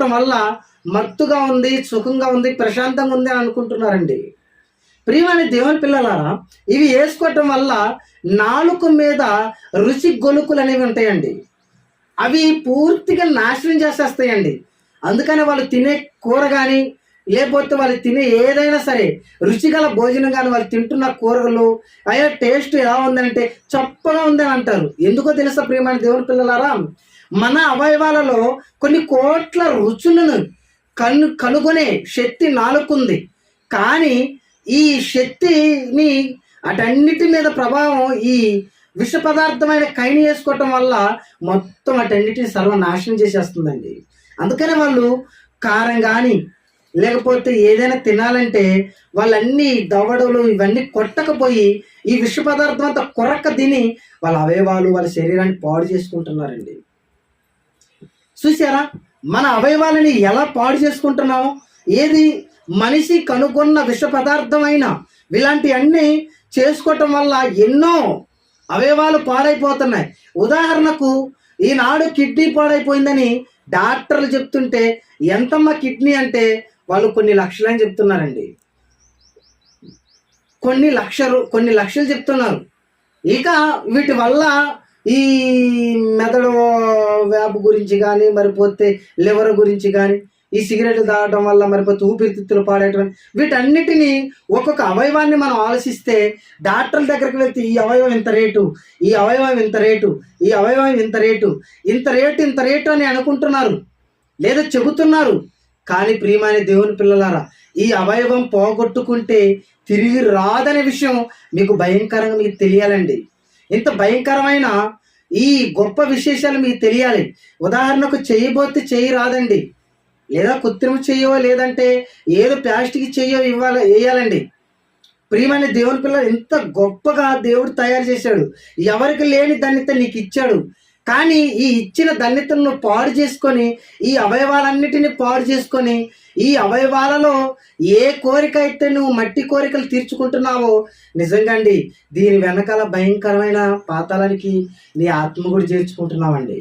వేసుకోవటం వల్ల మత్తుగా ఉంది సుఖంగా ఉంది ప్రశాంతంగా ఉంది అని అనుకుంటున్నారండి. ప్రియమైన దేవుని పిల్లలారా ఇవి వేసుకోవటం వల్ల నాలుక మీద రుచి గొలుకులు అనేవి ఉంటాయండి. అవి పూర్తిగా నాశనం చేసేస్తాయండి. అందుకని వాళ్ళు తినే కూర కానీ లేకపోతే వాళ్ళు తినే ఏదైనా సరే రుచిగల భోజనం కానీ వాళ్ళు తింటున్న కూరలు అయ్యా టేస్ట్ ఎలా ఉందంటే చప్పగా ఉందని అంటారు. ఎందుకో తెలుసా ప్రియమైన దేవుని పిల్లలారా? మన అవయవాలలో కొన్ని కోట్ల రుచులను కను కనుగొనే శక్తి నాలుకుంది. కానీ ఈ శక్తిని అటన్నిటి మీద ప్రభావం ఈ విష పదార్థమైన కైని వేసుకోవటం వల్ల మొత్తం అటన్నిటిని సర్వనాశనం చేసేస్తుందండి. అందుకనే వాళ్ళు కారం కానీ లేకపోతే ఏదైనా తినాలంటే వాళ్ళన్నీ దవడలు ఇవన్నీ కొట్టకపోయి ఈ విష పదార్థం అంతా కొరక్క తిని వాళ్ళ అవయవాలు వాళ్ళ శరీరాన్ని పాడు చేసుకుంటున్నారండి. చూసారా మన అవయవాలని ఎలా పాడు చేసుకుంటున్నాము? ఏది మనిషి కనుగొన్న విష పదార్థమైన ఇలాంటివన్నీ చేసుకోవటం వల్ల ఎన్నో అవయవాలు పాడైపోతున్నాయి. ఉదాహరణకు ఈనాడు కిడ్నీ పాడైపోయిందని డాక్టర్లు చెప్తుంటే ఎంతమ్మ కిడ్నీ అంటే? వాళ్ళు కొన్ని లక్షలని చెప్తున్నారండి. కొన్ని లక్షలు కొన్ని లక్షలు చెప్తున్నారు. ఇక వీటి వల్ల ఈ మెదడు వ్యాపు గురించి కానీ మరిపోతే లివర్ గురించి కానీ ఈ సిగరెట్లు తాగడం వల్ల మరిపోతే ఊపిరితిత్తులు పాడేయటం వీటన్నిటిని ఒక్కొక్క అవయవాన్ని మనం ఆలోచిస్తే డాక్టర్ల దగ్గరికి వెళ్తే ఈ అవయవం ఇంత రేటు ఈ అవయవం ఇంత రేటు ఈ అవయవం ఇంత రేటు ఇంత రేటు ఇంత రేటు అని అనుకుంటున్నారు లేదా చెబుతున్నారు. కానీ ప్రియమైన దేవుని పిల్లలారా ఈ అవయవం పోగొట్టుకుంటే తిరిగి రాదనే విషయం మీకు భయంకరంగా మీకు తెలియాలండి. ఇంత భయంకరమైన ఈ గొప్ప విశేషాలు మీకు తెలియాలి. ఉదాహరణకు చేయబోతే చేయి రాదండి. లేదా కృత్రిమ చెయ్యో లేదంటే ఏదో ప్లాస్టిక్ చెయ్యో ఇవ్వాలి వేయాలండి. ప్రియమైన దేవుని పిల్లలు ఎంత గొప్పగా దేవుడు తయారు చేశాడు. ఎవరికి లేని ధన్యత నీకు ఇచ్చాడు. కానీ ఈ ఇచ్చిన ధన్యతను పాడు చేసుకొని ఈ అవయవాలన్నిటిని పాడు చేసుకొని ఈ అవయవాలలో ఏ కోరిక అయితే నువ్వు మట్టి కోరికలు తీర్చుకుంటున్నావో నిజంగా అండి దీని వెనకాల భయంకరమైన పాతాళానికి నీ ఆత్మ కూడా చేర్చుకుంటున్నావండి.